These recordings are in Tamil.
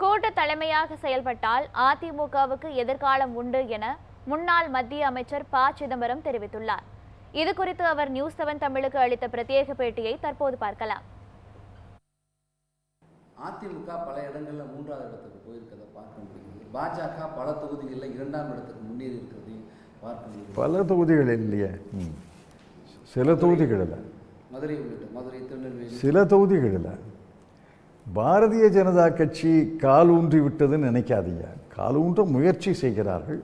கூட்ட தலைமையாக செயல்பட்டால் அதிமுகவுக்கு எதிர்காலம் உண்டு என முன்னாள் மத்திய அமைச்சர் ப. சிதம்பரம் தெரிவித்துள்ளார். இது குறித்து அவர் நியூஸ் செவன் தமிழுக்கு அளித்த பிரத்யேக பேட்டியை தற்போது பார்க்கலாம். அதிமுக பல இடங்களில் மூன்றாவது இடத்துக்கு போயிருக்கிறத பார்க்க முடியுது. பாஜக பல தொகுதிகளில் இரண்டாம் இடத்துக்கு முன்னேறி இருக்கிறதையும் பார்க்க முடியுது. பல தொகுதிகள் இல்லையே. சில தொகுதிகளில் மதுரை உள்ளிட்ட மதுரை திருநெல்வேலி. சில தொகுதிகளில் பாரதிய ஜனதா கட்சி கால் ஊன்றி விட்டதுன்னு நினைக்காதீங்க. கால் ஊன்ற முயற்சி செய்கிறார்கள்.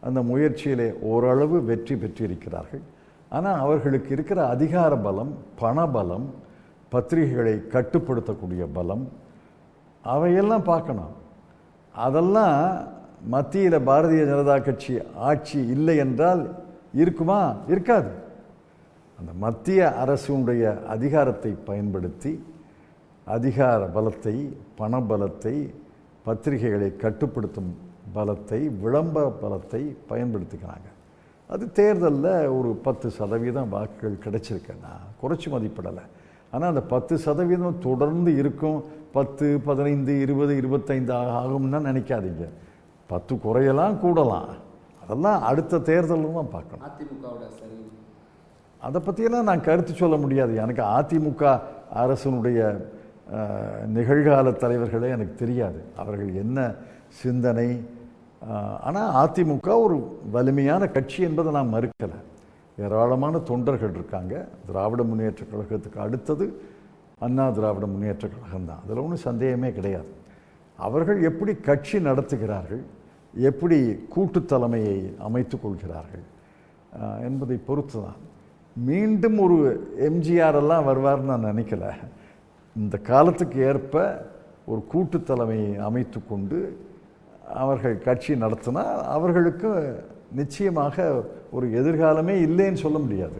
அந்த முயற்சியிலே ஓரளவு வெற்றி பெற்றிருக்கிறார்கள். ஆனால் அவர்களுக்கு இருக்கிற அதிகார பலம் பண பலம் பத்திரிகைகளை கட்டுப்படுத்தக்கூடிய பலம் அவையெல்லாம் பார்க்கணும். அதெல்லாம் மத்தியில் பாரதிய ஜனதா கட்சி ஆட்சி இல்லை என்றால் இருக்குமா? இருக்காது. அந்த மத்திய அரசுடைய அதிகாரத்தை பயன்படுத்தி அதிகார பலத்தை பண பலத்தை பத்திரிகைகளை கட்டுப்படுத்தும் பலத்தை விளம்பர பலத்தை பயன்படுத்திக்கிறாங்க அது தேர்தலில் ஒரு பத்து சதவீதம் வாக்குகள் கிடைச்சிருக்கு நான் குறைச்சி மதிப்பிடலை. ஆனால் அந்த பத்து சதவீதம் தொடர்ந்து இருக்கும். பத்து பதினைந்து இருபது இருபத்தைந்து ஆகும்னா நினைக்காதீங்க. பத்து குறையலாம் கூடலாம். அதெல்லாம் அடுத்த தேர்தலில் தான் பார்க்கணும். அதிமுகவோட சரி. அதை பற்றியெல்லாம் நான் கருத்து சொல்ல முடியாது. எனக்கு அதிமுக அரசனுடைய நிகழ்கால தலைவர்களே எனக்கு தெரியாது. அவர்கள் என்ன சிந்தனை? ஆனால் அதிமுக ஒரு வலிமையான கட்சி என்பதை நான் மறுக்கலை. ஏராளமான தொண்டர்கள் இருக்காங்க. திராவிட முன்னேற்ற கழகத்துக்கு அடுத்தது அண்ணா திராவிட முன்னேற்ற கழகம் தான். அதில் ஒன்றும் சந்தேகமே கிடையாது. அவர்கள் எப்படி கட்சி நடத்துகிறார்கள்? எப்படி கூட்டு தலைமையை அமைத்து கொள்கிறார்கள்? என்பதை பொறுத்து தான் மீண்டும் ஒரு எம்ஜிஆர் எல்லாம் வருவார்னு நான் நினைக்கல. இந்த காலத்துக்கு ஏற்ப ஒரு கூட்டு தலைமையை அமைத்து கொண்டு அவர்கள் கட்சி நடத்தினா அவர்களுக்கு நிச்சயமாக ஒரு எதிர்காலமே இல்லைன்னு சொல்ல முடியாது.